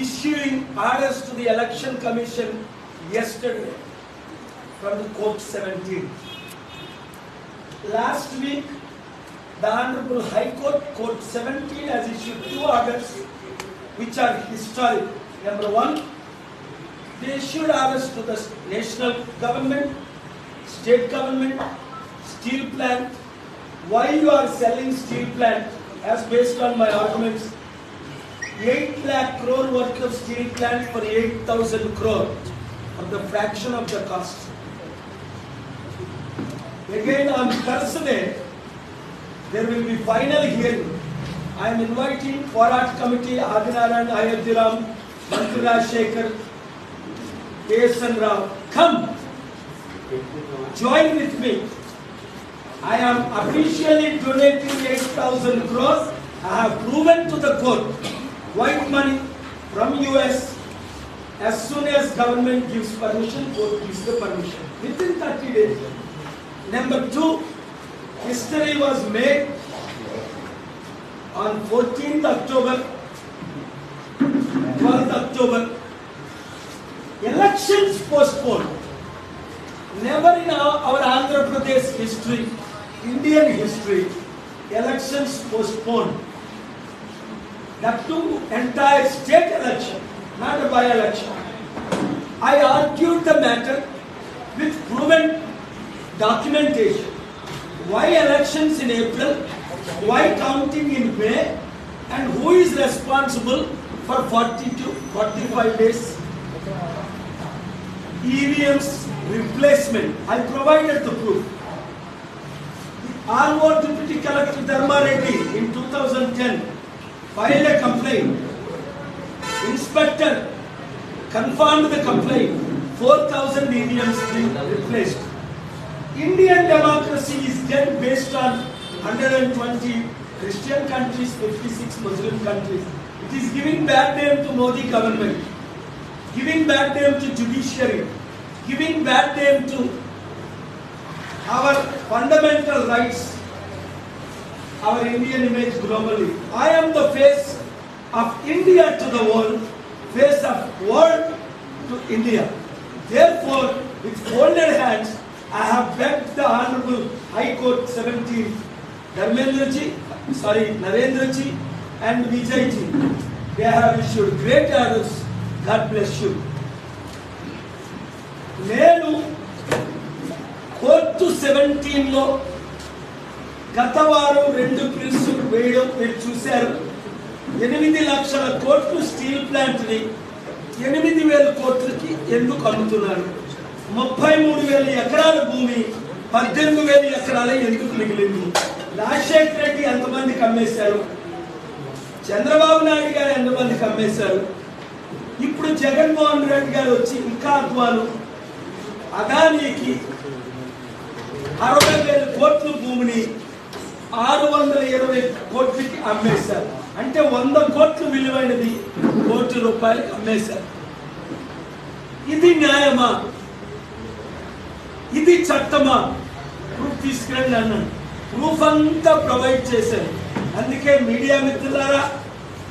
issuing orders to the election commission yesterday from the court 17. Last week, the Honorable High Court, Court 17 has issued two orders which are historic. Number one, they issued orders to the national government, state government, steel plant. Why you are selling steel plant as based on my arguments? 8 lakh crore worth of steel plant for 8,000 crore of the fraction of the cost. Again on Thursday, there will be final hearing. I am inviting Porat Committee, Adinaran, Ayodhiram, Mantura Shekhar, Kesan Rao. Come, join with me. I am officially donating 8,000 crores. I have proven to the court white money from US. As soon as government gives permission, court gives the permission within 30 days. Number two, history was made on 14th October, 12th October. Elections postponed. Never in our, our Andhra Pradesh history, Indian history, elections postponed. That too, entire state election, not a by-election. I argued the matter with proven documentation. Why elections in April? Why counting in May? And who is responsible for 40 to 45 days? EVM's replacement. I provided the proof. RO Deputy Collector Dharma Reddy in 2010 filed a complaint. Inspector confirmed the complaint. 4,000 EVMs being replaced. Indian democracy is dead based on 120 Christian countries, 56 Muslim countries. It is giving bad name to Modi government, giving bad name to judiciary, giving bad name to our fundamental rights, our Indian image globally. I am the face of India to the world, face of world to India. Therefore, with folded hands, I have begged the Honorable High Court 17, Dharmendra ji, sorry, Narendra ji and Vijay ji. They have issued great orders. God bless you. నేను court సెవెంటీన్లో గత వారం రెండు bills వేయడం మీరు చూశారు. ఎనిమిది లక్షల కోట్లు స్టీల్ ప్లాంట్ని ఎనిమిది వేల కోట్లకి ఎందుకు అమ్ముతున్నారు? ముప్పై మూడు వేల ఎకరాల భూమి పద్దెనిమిది వేల ఎకరాల ఎందుకు మిగిలింది? రాజశేఖర రెడ్డి ఎంతమందికి అమ్మేశారు? చంద్రబాబు నాయుడు గారు ఎంతమందికి అమ్మేశారు? ఇప్పుడు జగన్మోహన్ రెడ్డి గారు వచ్చి ఇంకా అధ్వానం అదానీకి అరవై వేల కోట్ల భూమిని ఆరు వందల ఇరవై కోట్లకి అమ్మేశారు. అంటే వంద కోట్లు విలువైనది కోటి రూపాయలకి అమ్మేశారు. ఇది న్యాయమా? ఇది చట్టమా? ప్రూఫ్ తీసుకురండి అన్నాను ప్రూఫ్ అంతా ప్రొవైడ్ చేశాను అందుకే మీడియా మిత్రులారా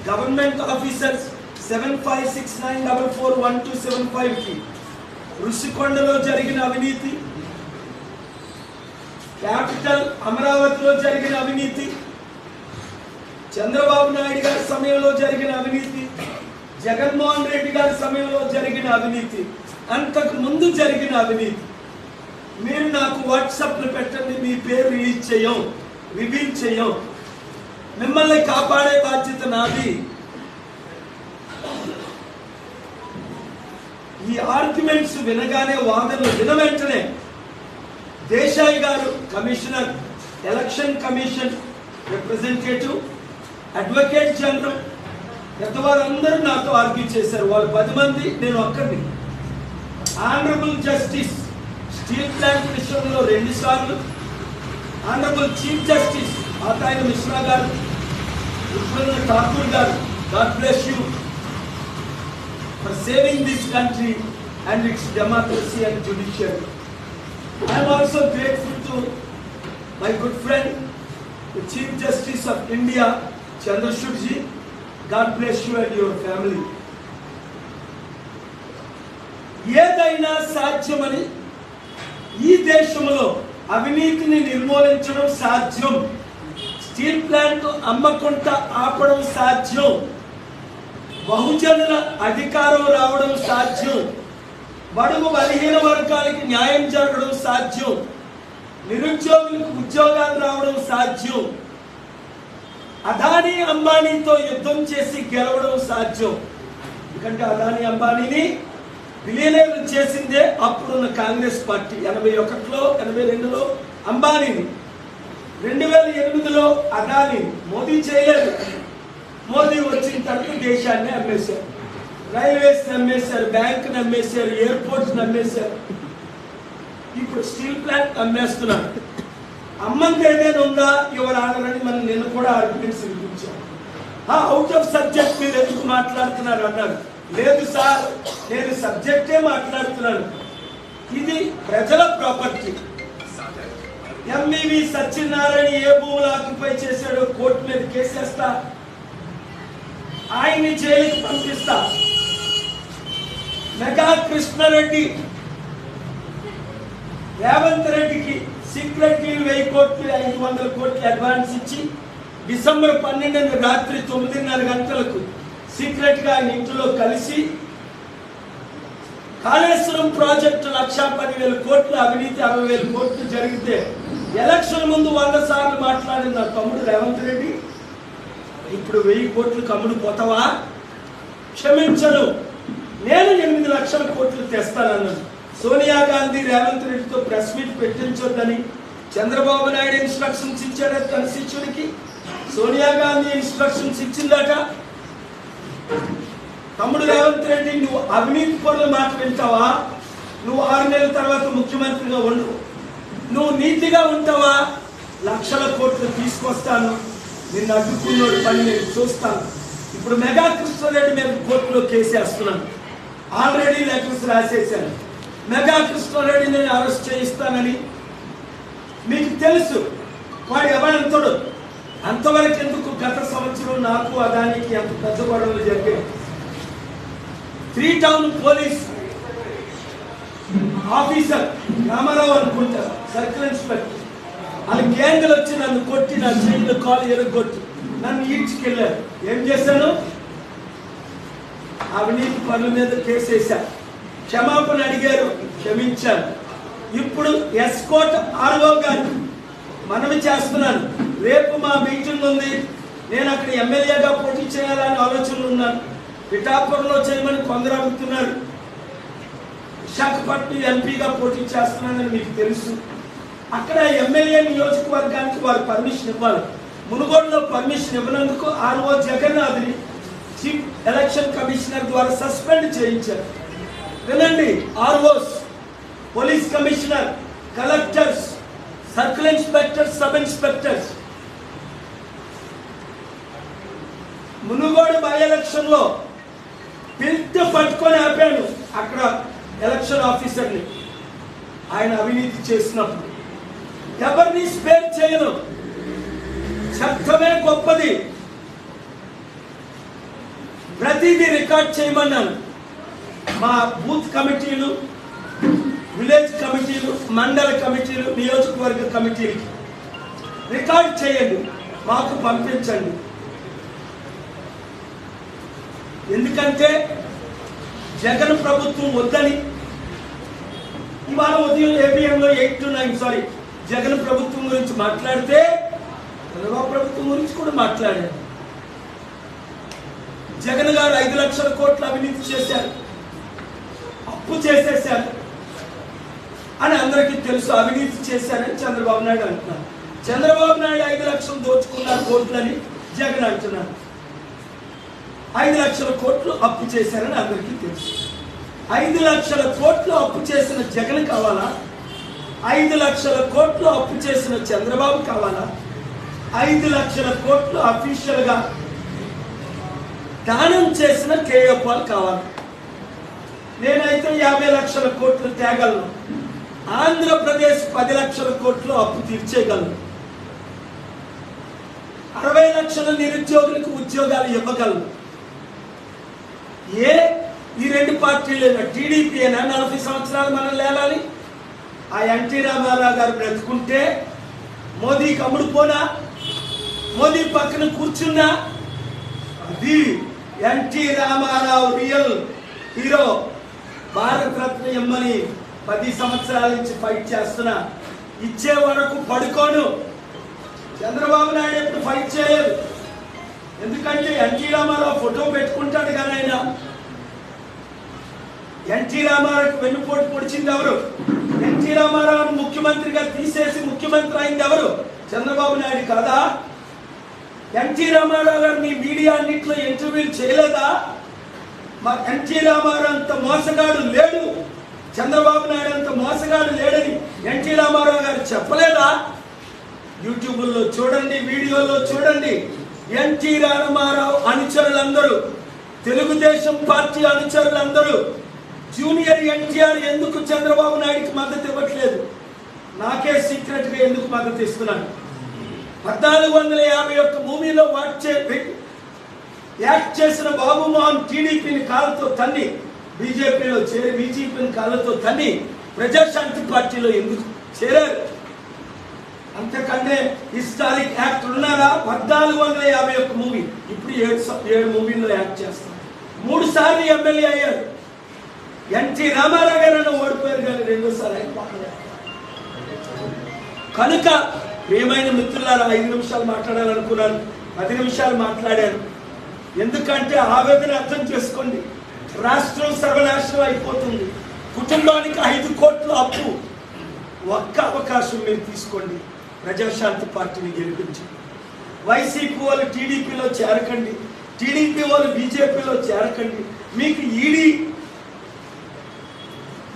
government officers seven five six nine double four one two seven ఫైవ్కి ఋషికొండలో జరిగిన అవినీతి క్యాపిటల్ అమరావతిలో జరిగిన అవినీతి చంద్రబాబు నాయుడు గారి సమయంలో జరిగిన అవినీతి జగన్మోహన్ రెడ్డి గారి సమయంలో జరిగిన అవినీతి అంతకు ముందు జరిగిన అవినీతి. మీరు నాకు వాట్సాప్లో పెట్టండి మీ పేరు రిలీజ్ చేయం రివీల్ చేయం. మిమ్మల్ని కాపాడే బాధ్యత నాది. ఈ ఆర్గ్యుమెంట్స్ వినగానే వాదనలు విన వెంటనే దేశాయి గారు commissioner election commission representative advocate general పెద్దవారందరూ నాతో ఆర్గ్యూ చేశారు. వాళ్ళు పది మంది నేను ఒక్కరిని ఆనరబుల్ జస్టిస్ స్టీల్ ప్లాంట్ విషయంలో రెండు సార్లు. ఆనరబుల్ చీఫ్ జస్టిస్ ఆతాయన మిశ్రా గారు. ఇప్పుడున్న ఠాకూర్ గారు God bless you for saving this country and its democracy and judiciary I am also grateful to my good friend, the Chief Justice of India, Chandrashud ji. God bless you and your family. ఏదైనా సాధ్యమని ఈ దేశంలో అవినీతిని నిర్మూలించడం సాధ్యం steel plant అమ్మకుండా ఆపడం సాధ్యం బహుజనుల అధికారం రావడం సాధ్యం బడుగు బలహీన వర్గాలకి న్యాయం జరగడం సాధ్యం. నిరుద్యోగులకు ఉద్యోగాలు రావడం సాధ్యం. అదానీ అంబానీతో యుద్ధం చేసి గెలవడం సాధ్యం. ఎందుకంటే అదానీ అంబానీని విలీనం చేసిందే అప్పుడున్న కాంగ్రెస్ పార్టీ. ఎనభై ఒకటిలో ఎనభై రెండులో అంబానీని. రెండు వేల ఎనిమిదిలో అదానీ మోదీ చేయలేదు. మోదీ వచ్చిన తర్వాత దేశాన్ని అమ్మేశారు. రైల్వేస్ నమ్మేశారు బ్యాంక్ నమ్మేశారు ఎయిర్పోర్ట్స్ నమ్మేశారు. ఇప్పుడు స్టీల్ ప్లాంట్ నమ్మేస్తున్నారు అమ్మంది ఏదైనా ఉందా? ఎవరు ఆడాలని మనం నిన్న కూడా ఆర్గ్యుమెంట్స్ వినిపించాం. అవుట్ ఆఫ్ సబ్జెక్ట్ మీరు ఎందుకు మాట్లాడుతున్నారు అన్నారు. లేదు సార్ నేను సబ్జెక్టే మాట్లాడుతున్నాను. ఇది ప్రజల ప్రాపర్టీ ఎంఈవి సత్యనారాయణ ఏ భూములు ఆక్యుపై చేశాడో కోర్టు మీద కేసేస్తా. ఆయన్ని జైలుకి పంపిస్తా. మెగా కృష్ణారెడ్డి రేవంత్ రెడ్డికి సీక్రెట్ డీల్ వెయ్యి కోట్లు ఐదు వందల కోట్లు అడ్వాన్స్ ఇచ్చి డిసెంబర్ పన్నెండున రాత్రి తొమ్మిదిన్నర గంటలకు సీక్రెట్గా ఆయన ఇంట్లో కలిసి కాళేశ్వరం ప్రాజెక్టు లక్ష పదివేల కోట్లు అవినీతి అరవై వేల కోట్లు జరిగితే ఎలక్షన్ ముందు వంద సార్లు మాట్లాడిన నా తమ్ముడు రేవంత్ రెడ్డి ఇప్పుడు వెయ్యి కోట్లు కమ్ముడు పోతావా? క్షమించను. నేను ఎనిమిది లక్షల కోట్లు తెస్తానన్నాను సోనియా గాంధీ రేవంత్ రెడ్డితో ప్రెస్ మీట్ పెట్టించొద్దని చంద్రబాబు నాయుడు ఇన్స్ట్రక్షన్స్ ఇచ్చాడు తన శిష్యుడికి. సోనియా గాంధీ ఇన్స్ట్రక్షన్స్ ఇచ్చిందట. తమ్ముడు రేవంత్ రెడ్డి నువ్వు అవినీతి పనుల మాట వింటావా? నువ్వు ఆరు నెలల తర్వాత ముఖ్యమంత్రిగా ఉండు. నువ్వు నీతిగా ఉంటావా? లక్షల కోట్లు తీసుకొస్తాను. నిన్ను అడ్డుకున్నోడి పని నేను చూస్తాను. ఇప్పుడు మెగా కృష్ణారెడ్డి మీద కోర్టులో కేసేస్తున్నాను ఆల్రెడీ లెటర్స్ రాసేసాను మెగా కృష్ణారెడ్డి నేను అరెస్ట్ చేయిస్తానని. మీకు తెలుసు వాడు ఎవరంతడు అంతవరకు ఎందుకు గత సంవత్సరం నాకు అదానికి ఎంత పెద్ద గొడవలు జరిగాయి? Three town police officer Ramarao అనుకుంటారు సర్కిల్ ఇన్స్పెక్టర్. వాళ్ళ గ్యాంగ్లు వచ్చి నన్ను కొట్టి నా చేతిలో కాలు ఎరగొట్టి నన్ను ఈడ్చుకెళ్ళారు. ఏం చేశాను? అవినీతి పనుల మీద కేసేసా క్షమాపణ అడిగారు క్షమించాను. ఇప్పుడు ఎస్కోట్ ఆర్వో గారు మనవి చేస్తున్నాను. రేపు మా మీటింగ్ ఉంది. నేను అక్కడ ఎమ్మెల్యేగా పోటీ చేయాలని ఆలోచనలు ఉన్నాను. పిఠాపురంలో చేయమని కొందరు అడుగుతున్నారు. విశాఖపట్నం ఎంపీగా పోటీ చేస్తున్నానని మీకు తెలుసు. అక్కడ ఎమ్మెల్యే నియోజకవర్గానికి వారు పర్మిషన్ ఇవ్వాలి. మునుగోడులో పర్మిషన్ ఇవ్వనందుకు ఆర్ఓ జగన్నాథ్ని చీఫ్ ఎలక్షన్ కమిషనర్ ద్వారా సస్పెండ్ చేయించారు. వినండి ROs police commissioner collectors circle inspectors sub inspectors Munugodu by ఎలక్షన్లో పట్టుకొని ఆపాను అక్కడ ఎలక్షన్ ఆఫీసర్ని ఆయన అవినీతి చేసినప్పుడు. ఎవరిని స్పేర్ చేయను? చట్టమే గొప్పది. ప్రతిదీ రికార్డ్ చేయమన్నాను. మా బూత్ కమిటీలు విలేజ్ కమిటీలు మండల కమిటీలు నియోజకవర్గ కమిటీలు రికార్డ్ చేయండి మాకు పంపించండి. ఎందుకంటే జగన్ ప్రభుత్వం వద్దని ఇవాళ ఉదయం ఏబిఎంలో eight to nine sorry Jagan ప్రభుత్వం గురించి మాట్లాడితే చంద్రబాబు ప్రభుత్వం గురించి కూడా మాట్లాడారు. జగన్ గారు ఐదు లక్షల కోట్లు అవినీతి చేశారు. అప్పు చేసేశారు. అని అందరికీ తెలుసు అవినీతి చేశారని చంద్రబాబు నాయుడు అంటున్నారు. చంద్రబాబు నాయుడు ఐదు లక్షలు దోచుకున్నారు కోట్లని జగన్ అంటున్నారు. ఐదు లక్షల కోట్లు అప్పు చేశారని అందరికీ తెలుసు. ఐదు లక్షల కోట్లు అప్పు చేసిన జగన్ కావాలా? ఐదు లక్షల కోట్లు అప్పు చేసిన చంద్రబాబు కావాలా? ఐదు లక్షల కోట్లు అఫీషియల్గా దానం చేసిన కేఏ పాల్ కావాలి. నేనైతే యాభై లక్షల కోట్లు తేగలను. ఆంధ్రప్రదేశ్ పది లక్షల కోట్లు అప్పు తీర్చేయగలను. అరవై లక్షల నిరుద్యోగులకు ఉద్యోగాలు ఇవ్వగలను. ఏ ఈ రెండు పార్టీలు టీడీపీ అయినా నలభై సంవత్సరాలు మనం లేలాలి. ఆ ఎన్టీ రామారావు గారు బ్రతుకుంటే మోదీకి అమ్ముడుపోనా మోదీ పక్కన కూర్చున్నా? అది NT Ramarao real hero Bharat Ratna MN పది సంవత్సరాల నుంచి ఫైట్ చేస్తున్నా ఇచ్చే వరకు పడుకోను. చంద్రబాబు నాయుడు ఎప్పుడు ఫైట్ చేయలేదు. ఎందుకంటే ఎన్టీ రామారావు ఫోటో పెట్టుకుంటాడు కానీ ఆయన. ఎన్టీ రామారావుకి వెన్నుపోటు పొడిచింది ఎవరు? ఎన్టీ రామారావుని ముఖ్యమంత్రిగా తీసేసి ముఖ్యమంత్రి అయింది ఎవరు? చంద్రబాబు నాయుడు కదా? ఎన్టీ రామారావు గారిని మీడియా అన్నింటిలో ఇంటర్వ్యూలు చేయలేదా? మా ఎన్టీ రామారావు అంత మోసగాడు లేడు. చంద్రబాబు నాయుడు అంత మోసగాడు లేడని ఎన్టీ రామారావు గారు చెప్పలేదా? యూట్యూబ్లో చూడండి వీడియోలో చూడండి. ఎన్టీ రామారావు అనుచరులందరూ తెలుగుదేశం పార్టీ అనుచరులందరూ జూనియర్ ఎన్టీఆర్ ఎందుకు చంద్రబాబు నాయుడుకి మద్దతు ఇవ్వట్లేదు? నాకే సీక్రెట్గా ఎందుకు మద్దతు ఇస్తున్నాను? పద్నాలుగు వందల యాభై ఒక్క మూవీలో వాట్ చే యాక్ట్ చేసిన బాబు మోహన్ టీడీపీని కాళ్ళతో తన్ని బీజేపీలో చేరి బీజేపీని కాళ్ళతో తన్ని ప్రజాశాంతి పార్టీలో ఎందుకు చేరారు? అంతకంటే హిస్టారిక్ యాక్టర్ ఉన్నారా? పద్నాలుగు వందల యాభై ఒక్క మూవీ ఇప్పుడు ఏడు ఏడు మూవీల్లో యాక్ట్ చేస్తారు. మూడు సార్లు ఎమ్మెల్యే అయ్యారు. ఎన్టీ రామారావు గారు ఓడిపోయారు కానీ రెండోసారి ఆయన కనుక ప్రియమైన మిత్రులారా ఐదు నిమిషాలు మాట్లాడాలనుకున్నాను పది నిమిషాలు మాట్లాడాను. ఎందుకంటే ఆవేదన అర్థం చేసుకోండి. రాష్ట్రం సర్వనాశనం అయిపోతుంది. కుటుంబానికి ఐదు కోట్ల అప్పు. ఒక్క అవకాశం మీరు తీసుకోండి. ప్రజాశాంతి పార్టీని గెలిపించి వైసీపీ వాళ్ళు టీడీపీలో చేరకండి. టీడీపీ వాళ్ళు బీజేపీలో చేరకండి. మీకు ఈడీ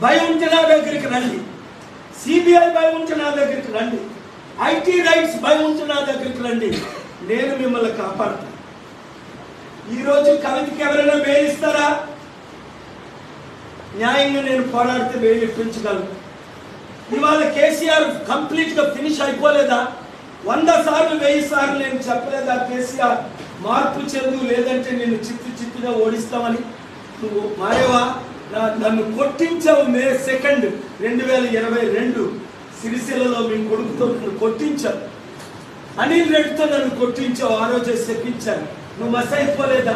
భయం ఉంటే నా దగ్గరికి రండి. సిబిఐ భయం ఉంటే నా దగ్గరికి రండి. ఐటీ రైట్స్ భయం ఉంటే నా దగ్గరికి రండి. నేను మిమ్మల్ని కాపాడుతాను ఈరోజు కవితకి ఎవరైనా బెయిల్ న్యాయంగా నేను పోరాడితే బెయిల్ ఇప్పించగలను. ఇవాళ కేసీఆర్ కంప్లీట్గా ఫినిష్ అయిపోలేదా? వంద సార్లు వెయ్యి సార్లు నేను చెప్పలేదా? కేసీఆర్ మార్పు చెందు లేదంటే నేను చిత్తు చిత్తుగా ఓడిస్తామని. నువ్వు మారేవా? నన్ను కొట్టించావు మే సెకండ్ రెండు వేల ఇరవై రెండు. సిరిసిల్లలో మీ కొడుకుతో నన్ను కొట్టించావు అనిల్ రెడ్డితో నన్ను కొట్టించావు ఆ రోజే చెప్పించాను నువ్వు మస్ అయిపోలేదా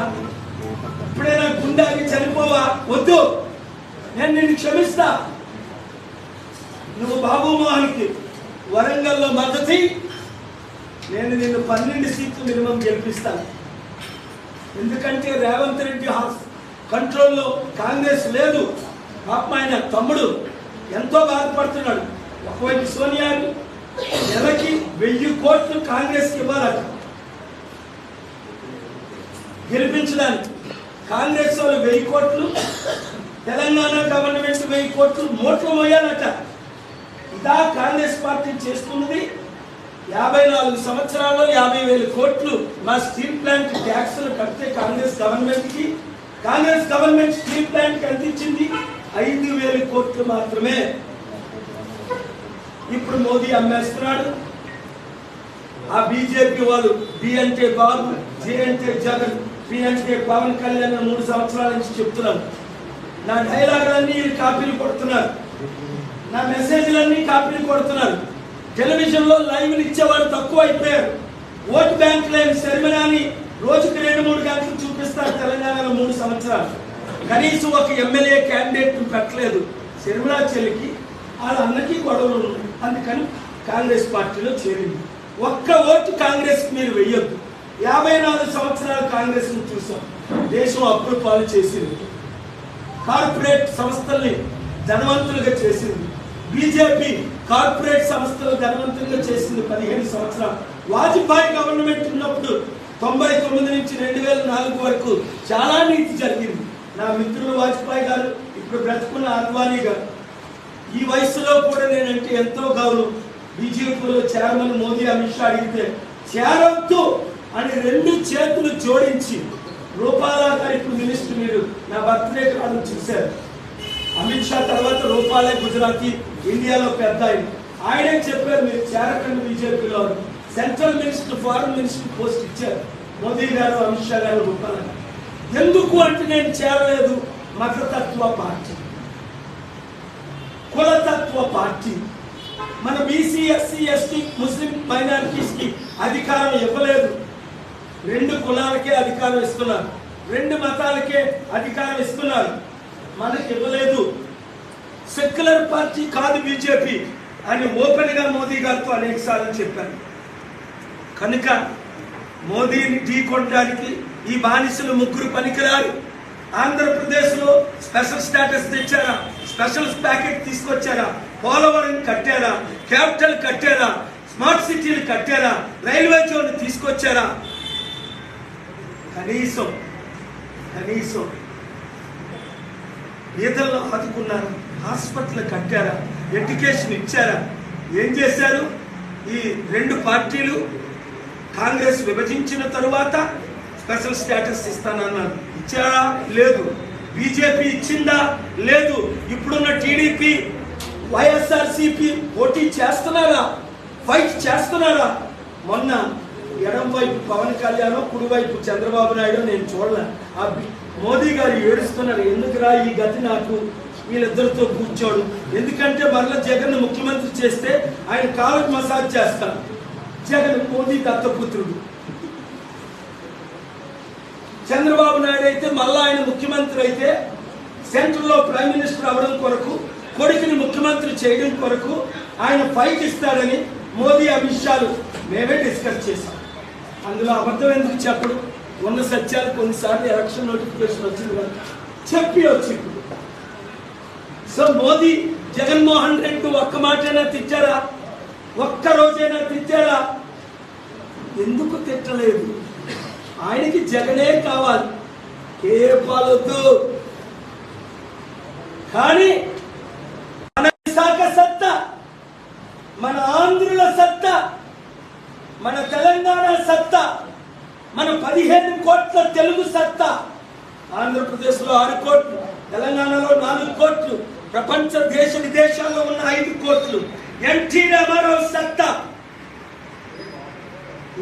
ఇప్పుడే నా గుండాకి చనిపోవా? వద్దు. నేను నిన్ను క్షమిస్తా. నువ్వు బాబు మోహన్కి వరంగల్లో మద్దతి నేను నిన్ను పన్నెండు సీట్లు మినిమం గెలిపిస్తాను. ఎందుకంటే రేవంత్ రెడ్డి హాస్ కంట్రోల్లో కాంగ్రెస్ లేదు. పాప ఆయన తమ్ముడు. ఎంతో బాధపడుతున్నాడు. ఒకవైపు సోనియాని నెలకి వెయ్యి కోట్లు కాంగ్రెస్కి ఇవ్వాలట. గెలిపించడానికి కాంగ్రెస్ వాళ్ళు వెయ్యి కోట్లు తెలంగాణ గవర్నమెంట్ వెయ్యి కోట్లు మోట్లు మోయాలట. ఇదా కాంగ్రెస్ పార్టీ చేస్తున్నది. యాభై నాలుగు సంవత్సరాల్లో యాభై వేల కోట్లు మా స్టీల్ ప్లాంట్ ట్యాక్స్లు కడితే కాంగ్రెస్ గవర్నమెంట్కి కాంగ్రెస్ గవర్నమెంట్ స్టీల్ ప్లాంట్కి ఐదు వేల కోట్లు మాత్రమే. ఇప్పుడు మోదీ అమ్మేస్తున్నాడు. ఆ బీజేపీ వాళ్ళు బి అంటే బాబు జే అంటే జగన్ పి అంటే పవన్ కళ్యాణ్ మూడు సంవత్సరాల నుంచి చెప్తున్నాను నా డైలాగులన్నీ కాపీలు కొడుతున్నారు. నా మెసేజ్లన్నీ కాపీలు కొడుతున్నారు. టెలివిజన్లో లైవ్లు ఇచ్చేవాళ్ళు తక్కువ అయిపోయారు. ఓటు బ్యాంక్ లేని సెరమనాని రోజుకి రెండు మూడు గంటలు చూపిస్తారు తెలంగాణలో మూడు సంవత్సరాలు. కనీసం ఒక ఎమ్మెల్యే క్యాండిడేట్ పెట్టలేదు. శర్మిలా చెల్లికి వాళ్ళ అన్నకి గొడవలు ఉన్నాయి. అందుకని కాంగ్రెస్ పార్టీలో చేరింది. ఒక్క ఓటు కాంగ్రెస్ మీరు వెయ్యొద్దు. యాభై నాలుగు సంవత్సరాలు కాంగ్రెస్ను చూసాం. దేశం అప్పులు పాలు చేసింది. కార్పొరేట్ సంస్థల్ని ధనవంతులుగా చేసింది. బీజేపీ కార్పొరేట్ సంస్థలు ధనవంతులుగా చేసింది పదిహేను సంవత్సరాలు. వాజ్పేయి గవర్నమెంట్ ఉన్నప్పుడు తొంభై తొమ్మిది నుంచి రెండు వేల నాలుగు వరకు చాలా నీతి జరిగింది. నా మిత్రులు వాజ్పేయి గారు ఇప్పుడు బ్రతుకున్న అద్వానీ గారు. ఈ వయసులో కూడా నేనంటే ఎంతో గౌరవం. బీజేపీలో చైర్మన్ మోదీ అమిత్ షా అడిగితే చేరొద్దు అని రెండు చేతులు జోడించి రూపాల గారు ఇప్పుడు మినిస్టర్ మీరు నా బర్త్డే కార్డు చూశారు. అమిత్ షా తర్వాత రూపాలే గుజరాతీ ఇండియాలో పెద్ద ఆయన. ఆయనే చెప్పారు మీరు చేరకండి బీజేపీలో central minister foreign minister post ఇచ్చారు. మోదీ గారు అమిత్ షా గారు రూపాల. ఎందుకు అంటే నేను చేరలేదు? మతతత్వ పార్టీ. కులతత్వ పార్టీ. మన బీసీ ఎస్సీ ఎస్టీ ముస్లిం మైనారిటీస్కి అధికారం ఇవ్వలేదు. రెండు కులాలకే అధికారం ఇస్తున్నారు. రెండు మతాలకే అధికారం ఇస్తున్నారు. మనకి ఇవ్వలేదు. సెక్యులర్ పార్టీ కాదు బీజేపీ అని ఓపెన్గా మోదీ గారితో అనేక సార్లు కనుక మోదీని ఢీకొనడానికి ఈ బానిసలు ముగ్గురు పనికిరారు. ఆంధ్రప్రదేశ్లో స్పెషల్ స్టేటస్ తెచ్చారా? స్పెషల్ ప్యాకెట్ తీసుకొచ్చారా? పోలవరం కట్టారా? క్యాపిటల్ కట్టారా? స్మార్ట్ సిటీలు కట్టారా? రైల్వే జోన్ తీసుకొచ్చారా? కనీసం కనీసం ఈతల్లో ఆదుకున్నారా హాస్పిటల్ కట్టారా? ఎడ్యుకేషన్ ఇచ్చారా? ఏం చేశారు? ఈ రెండు పార్టీలు కాంగ్రెస్ విభజించిన తరువాత స్పెషల్ స్టేటస్ ఇస్తానన్నారు. ఇచ్చారా? లేదు. బీజేపీ ఇచ్చిందా? లేదు. ఇప్పుడున్న టీడీపీ వైఎస్ఆర్సీపీ పోటీ చేస్తున్నారా? ఫైట్ చేస్తున్నారా? మొన్న ఎడం వైపు పవన్ కళ్యాణ్ కుడివైపు చంద్రబాబు నాయుడు నేను చూడలే. ఆ మోదీ గారు ఏడుస్తున్నారు. ఎందుకురా ఈ గతి నాకు? వీళ్ళిద్దరితో కూర్చోడు. ఎందుకంటే మరలా జగన్ ముఖ్యమంత్రి చేస్తే ఆయన కాలకు మసాజ్ చేస్తారు జగన్ మోదీ దత్తపుత్రుడు. చంద్రబాబు నాయుడు అయితే మళ్ళా ఆయన ముఖ్యమంత్రి అయితే సెంట్రల్లో ప్రైమ్ మినిస్టర్ అవడం కొరకు కొడుకుని ముఖ్యమంత్రి చేయడం కొరకు ఆయన ఫైట్ ఇస్తాడని మోదీ అమిత్ షాలు మేమే డిస్కస్ చేశాం. అందులో అబద్ధం ఎందుకు చెప్పడు? ఉన్న సత్యాలు కొన్నిసార్లు ఎలక్షన్ నోటిఫికేషన్ వచ్చింది కదా చెప్పి వచ్చి సో మోదీ జగన్మోహన్ రెడ్డి ఒక్క మాటైనా తిట్టారా? ఒక్క రోజైనా తిట్టారా? ఎందుకు తిట్టలేదు? ఆయనకి జగనే కావాలి. కేపాలొద్దు కానీ మన విశాఖ సత్తా మన ఆంధ్రుల సత్తా మన తెలంగాణ సత్తా మన పదిహేను కోట్ల తెలుగు సత్తా ఆంధ్రప్రదేశ్లో ఆరు కోట్లు తెలంగాణలో నాలుగు కోట్లు ప్రపంచ దేశ విదేశాల్లో ఉన్న ఐదు కోట్లు ఎన్టీ రామారావు సత్తా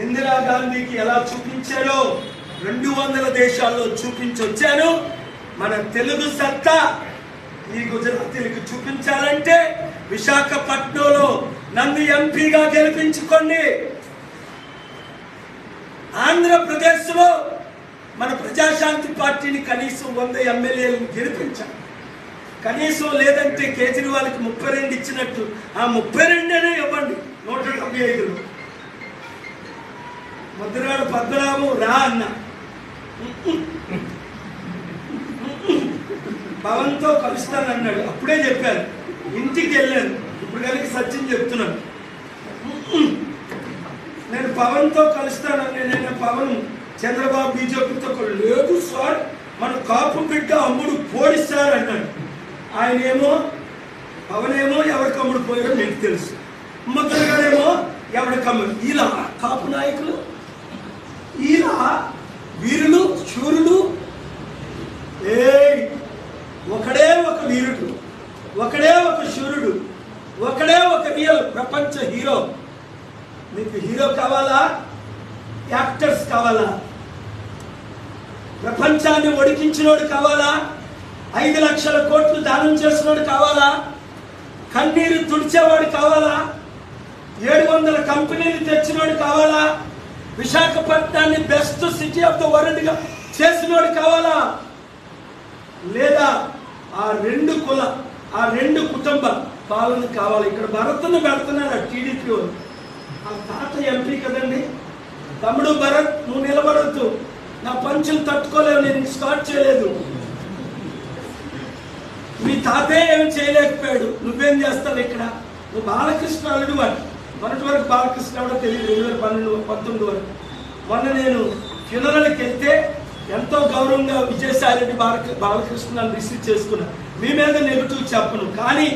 ఇందిరాగాంధీకి ఎలా చూపించాడో రెండు వందల దేశాల్లో చూపించొచ్చాను. మన తెలుగు సత్తా ఈ గుజరాతీలకు చూపించాలంటే విశాఖపట్నంలో నన్ను ఎంపీగా గెలిపించుకోండి. ఆంధ్రప్రదేశ్లో మన ప్రజాశాంతి పార్టీని కనీసం వంద ఎమ్మెల్యేలను గెలిపించాలి. కనీసం లేదంటే కేజ్రీవాల్కి ముప్పై రెండు ఇచ్చినట్టు. ఆ ముప్పై రెండేనే ఇవ్వండి. నూట డెబ్బై ఐదులో. ముద్రగాడు పద్మనాభం రా అన్న. పవన్తో కలుస్తాను అన్నాడు. అప్పుడే చెప్పాను ఇంటికి వెళ్ళాను. ఇప్పుడు కనుక సత్యం చెప్తున్నాను. నేను పవన్తో కలుస్తానని నేను పవన్ చంద్రబాబు బీజేపీతో లేదు సార్ మన కాపు బిడ్డ అమ్ముడు పోడిస్తారు అన్నాడు. ఆయన ఏమో పవన్ ఏమో ఎవరికి అమ్ముడు పోయారో నీకు తెలుసు. ముద్రగాడేమో ఎవరికి అమ్ముడు? ఇలా కాపు నాయకులు ఈయన వీరులు శూరులు. ఏ ఒకడే ఒక వీరుడు ఒకడే ఒక శూరుడు ఒకడే ఒక రియల్ ప్రపంచ హీరో. నీకు హీరో కావాలా? యాక్టర్స్ కావాలా? ప్రపంచాన్ని ఒడికించినోడు కావాలా? ఐదు లక్షల కోట్లు దానం చేసినోడు కావాలా? కన్నీరు తుడిచేవాడు కావాలా? ఏడు వందల కంపెనీలు తెచ్చినోడు కావాలా? విశాఖపట్నాన్ని బెస్ట్ సిటీ ఆఫ్ ద వరల్డ్గా చేసినోడు కావాలా? లేదా ఆ రెండు కుల ఆ రెండు కుటుంబ పాలన కావాలి. ఇక్కడ భరత్ను పెడుతున్నారు టీడీపీ ఆ తాత ఎంపీ కదండి. తమ్ముడు భరత్ నువ్వు నిలబడద్దు. నా పంచులు తట్టుకోలేవు నేను స్టార్ట్ చేయలేదు. మీ తాతే ఏమి చేయలేకపోయాడు? నువ్వేం చేస్తావు ఇక్కడ? నువ్వు బాలకృష్ణ అల్లుడు వాడు మొన్నటి వరకు బాలకృష్ణ కూడా తెలియదు రెండు వేల పన్నెండు పంతొమ్మిది వరకు. మొన్న నేను ఫినరల్కి వెళ్తే ఎంతో గౌరవంగా విజయసాయిరెడ్డి బాలక రిసీవ్ చేసుకున్నా. మీ మీద నెగిటివ్ చెప్పను. కానీ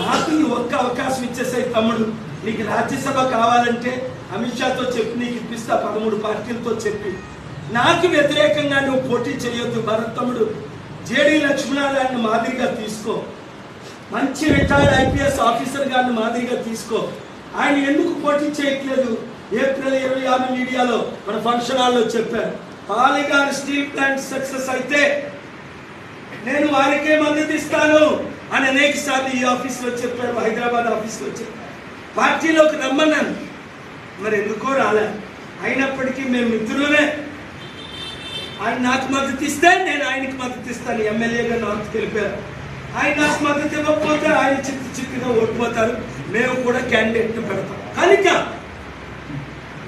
నాకు ఒక్క అవకాశం ఇచ్చేసాయి తమ్ముడు. నీకు రాజ్యసభ కావాలంటే అమిత్ షాతో చెప్పి నీకు ఇప్పిస్తా పదమూడు పార్టీలతో చెప్పి. నాకు వ్యతిరేకంగా నువ్వు పోటీ చేయొద్దు. భరత్ తమ్ముడు జేడి లక్ష్మణారాయణ మాదిరిగా తీసుకో. మంచి రిటైర్డ్ ఐపీఎస్ ఆఫీసర్ గారిని మాదిరిగా తీసుకో. ఆయన ఎందుకు పోటీ చేయట్లేదు? ఏప్రిల్ ఇరవై ఆరు మీడియాలో మన ఫంక్షన్ హాల్లో చెప్పారు. పాలిగాన్ స్టీల్ ప్లాంట్ సక్సెస్ అయితే నేను వారికే మద్దతు ఇస్తాను అని అనేక సార్లు ఈ ఆఫీస్లో చెప్పారు హైదరాబాద్ ఆఫీస్లో చెప్పారు. పార్టీలోకి రమ్మన్నాను. మరి ఎందుకో రాలే. అయినప్పటికీ మేము మిత్రులమే. ఆయన నాకు మద్దతు ఇస్తే నేను ఆయనకి మద్దతు ఇస్తాను. ఎమ్మెల్యేగా నాకు తెలిపారు ఆయన నాకు మద్దతు ఇవ్వకపోతే ఆయన చిత్తు చిత్తుగా ఓడిపోతారు. మేము కూడా క్యాండిడేట్ని పెడతాం. కనుక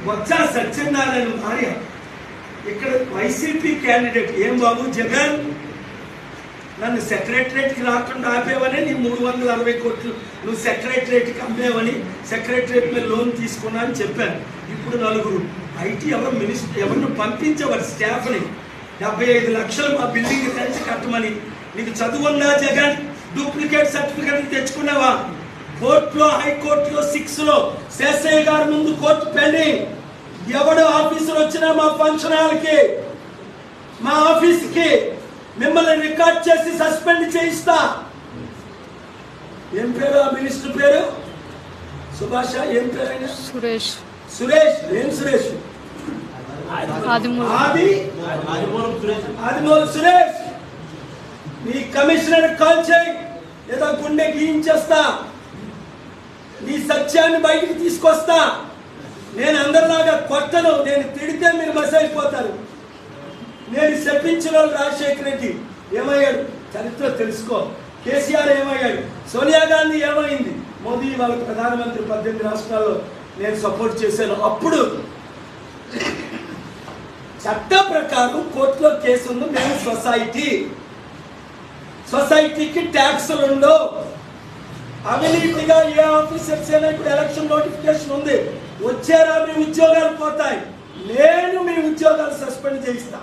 వచ్చా సత్యనారాయణ భార్య ఇక్కడ వైసీపీ క్యాండిడేట్ ఏం బాబు? జగన్. నన్ను సెక్రటరేట్కి రాకుండా ఆపేవని నీ మూడు వందల అరవై కోట్లు నువ్వు సెక్రటరేట్కి అమ్మేవని సెక్రటరేట్ మీద లోన్ తీసుకున్నా అని చెప్పాను. ఇప్పుడు నలుగురు. ఐటీ ఎవరు మినిస్టర్ ఎవరిని పంపించేవారు స్టాఫ్ని డెబ్బై ఐదు లక్షలు మా బిల్డింగ్ తెచ్చి కట్టమని. నీకు చదువున్నా జగన్? డూప్లికేట్ సర్టిఫికెట్ తెచ్చుకున్నావా? కోర్టులో హైకోర్టులో సిక్స్లో శేషయ్య గారి ముందు కోర్టు పెండింగ్ ఎవడు ఆఫీసర్ వచ్చినా మా ఫంక్షన్ హాల్కి మా ఆఫీస్కి మిమ్మల్ని రికార్డ్ చేసి సస్పెండ్ చేయిస్తా. ఏం పేరు ఆ మినిస్టర్ పేరు? సుభాష ఏం పేరు ఆయన? సురేష్. సురేష్ ఏం సురేష్? ఆదిమూల. ఆది? ఆదిమూల సురేష్. నీ కమిషనర్ కాల్ చేయి. లేదా గుండె గీయించేస్తా. నీ సత్యాన్ని బయటికి తీసుకొస్తా. నేను అందరిలాగా కొట్టను నేను తిడితే మీరు బస్ అయిపోతారు నేను చెప్పించిన వాళ్ళు రాజశేఖర రెడ్డి ఏమయ్యాడు? చరిత్ర తెలుసుకో. కేసీఆర్ ఏమయ్యాడు? సోనియా గాంధీ ఏమైంది? మోదీ వాళ్ళ ప్రధానమంత్రి పద్దెనిమిది రాష్ట్రాల్లో నేను సపోర్ట్ చేశాను. అప్పుడు చట్ట ప్రకారం కోర్టులో కేసు ఉంది మేము సొసైటీ. సొసైటీకి ట్యాక్సులు ఉండవు అవినీతిగా ఏ ఆఫీసర్స్ అయినా ఇప్పుడు ఎలక్షన్ నోటిఫికేషన్ ఉంది. వచ్చారా? మీ ఉద్యోగాలు పోతాయి. నేను మీ ఉద్యోగాలు సస్పెండ్ చేయిస్తా.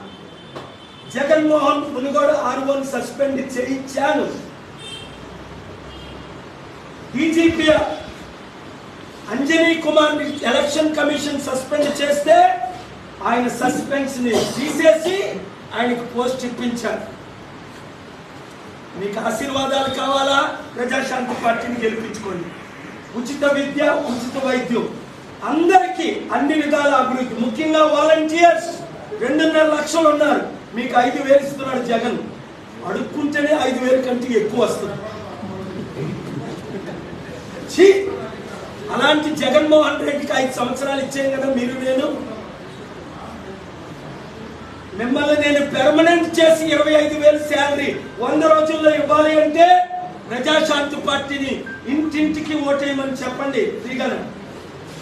జగన్మోహన్ మునుగోడు వన్ సస్పెండ్ చేయించాను. డీజీపీ అంజనీ కుమార్ని ఎలక్షన్ కమిషన్ సస్పెండ్ చేస్తే ఆయన సస్పెన్స్ని తీసేసి ఆయనకు పోస్ట్ ఇప్పించారు. మీకు ఆశీర్వాదాలు కావాలా? ప్రజాశాంతి పార్టీని గెలిపించుకోండి. ఉచిత విద్య ఉచిత వైద్యం. అందరికీ అన్ని విధాల అభివృద్ధి. ముఖ్యంగా వాలంటీర్స్. రెండున్నర లక్షలు ఉన్నారు. మీకు ఐదు వేలు ఇస్తున్నాడు జగన్. అడుక్కుంటేనే ఐదు వేలు కంటే ఎక్కువ వస్తుంది. ఛీ! అలాంటి జగన్మోహన్ రెడ్డికి ఐదు సంవత్సరాలు ఇచ్చాను కదా మీరు నేను. మిమ్మల్ని నేను పెర్మనెంట్ చేసి ఇరవై ఐదు వేలు శాలరీ వంద రోజుల్లో ఇవ్వాలి అంటే ప్రజాశాంతి పార్టీని ఇంటింటికి ఓటేయమని చెప్పండి దిగను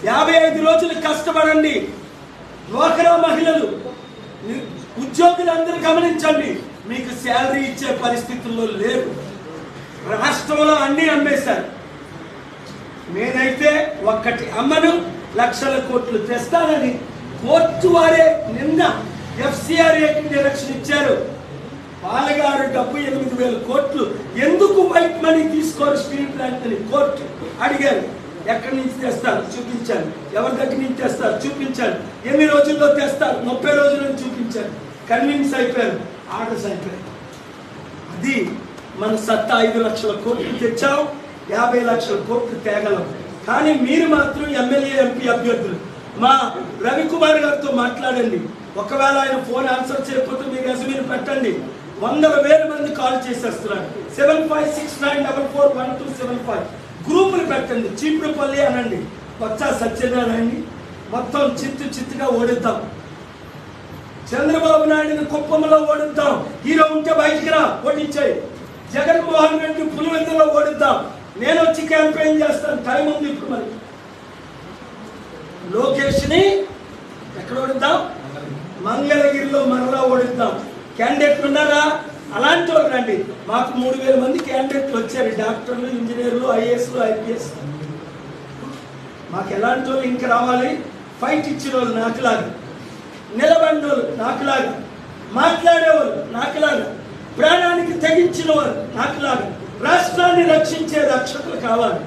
యాభై ఐదు రోజులు కష్టపడండి. డ్వాక్రా మహిళలు ఉద్యోగులందరూ గమనించండి మీకు శాలరీ ఇచ్చే పరిస్థితుల్లో లేరు. రాష్ట్రంలో అన్ని అమ్మేశారు. నేనైతే ఒక్కటి అమ్మను లక్షల కోట్లు తెస్తానని కోర్టు వారే నిన్న ఎఫ్సిఆర్ ఎలక్షన్ ఇచ్చారు. పాలగారు డబ్బు ఎనిమిది వేల కోట్లు. ఎందుకు వైట్ మనీ తీసుకోరు స్టీల్ ప్లాంట్ అని కోర్టు అడిగారు. ఎక్కడి నుంచి తెస్తారు? చూపించాను ఎవరి దగ్గర నుంచి తెస్తారు? చూపించాను ఎన్ని రోజుల్లో తెస్తారు? ముప్పై రోజుల్లో చూపించాను కన్విన్స్ అయిపోయారు. ఆర్డర్స్ అయిపోయారు అది మన సత్తా ఐదు లక్షల కోట్లు తెచ్చాం. యాభై లక్షల కోట్లు తేగలం. కానీ మీరు మాత్రం ఎమ్మెల్యే ఎంపీ అభ్యర్థులు. మా రవికుమార్ గారితో మాట్లాడండి. ఒకవేళ ఆయన ఫోన్ ఆన్సర్ చేయకపోతే మీరు రెజ్యూమీని పెట్టండి. వందల వేల మంది కాల్ చేసేస్తున్నారు. Seven five six nine double four one two seven five. గ్రూపులు పెట్టండి. చీపుడుపల్లి అనండి. వచ్చా సత్యనారాయణని. మొత్తం చిత్తు చిత్తుగా ఓడిద్దాం. చంద్రబాబు నాయుడుని కుప్పంలో ఓడిద్దాం. హీరో ఉంటే బయటికి రా ఓడించాయి. జగన్మోహన్ రెడ్డి పులివెందులో ఓడిద్దాం. నేను వచ్చి క్యాంపెయిన్ చేస్తాను. టైం ఉంది ఇప్పుడు మరి. లోకేష్ని ఎక్కడ ఓడిద్దాం? మంగళగిరిలో మరలా ఓడిద్దాం. క్యాండిడేట్లు ఉన్నారా? అలాంటి వాళ్ళు రండి. మాకు మూడు వేల మంది క్యాండిడేట్లు వచ్చారు. డాక్టర్లు ఇంజనీర్లు ఐఏఎస్లు ఐపీఎస్. మాకు ఎలాంటి వాళ్ళు ఇంకా రావాలి? ఫైట్ ఇచ్చిన వాళ్ళు నాకులాగా. నిలబడిన వాళ్ళు నాకులాగా. మాట్లాడేవాళ్ళు నాకులాగా. ప్రాణానికి తెగించిన వారు నాకులాగా. రాష్ట్రాన్ని రక్షించే రక్షకులు కావాలి.